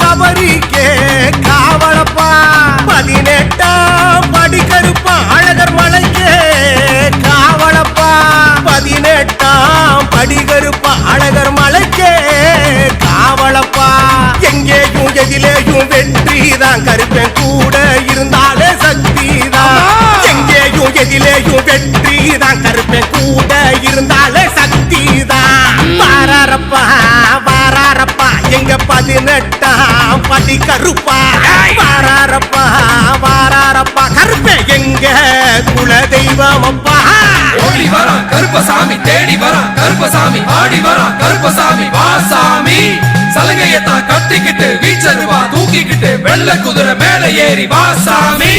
சபரிக்கே காவலப்பா பதினெட்டாம் படி கருப்பா அழகர் மலைக்கே காவலப்பா பதினெட்டாம் படி கருப்பா அழகர் மலைக்கே காவலப்பா எங்கேயும் எதிலேயும் வெற்றி தான் கருப்பேன் கூட இருந்தாலே சக்தி தான் எங்கேயும் எதிலேயும் வெற்றி தான் கருப்பேன் கூட இருந்தாலே சக்தி தான் எங்க கட்டா படி கருப்பா. வாராரப்பா வாராரப்பா. கருப்பே எங்க? குல தெய்வம் அப்பா ஓடி வரான் கருப்பசாமி தேடி வரான் கருப்பசாமி ஆடி வரான் கருப்பசாமி வாசாமி சலங்கையத்தான் கட்டிக்கிட்டு வீச்சருவா தூக்கிக்கிட்டு வெள்ள குதிரை மேல ஏறி வாசாமி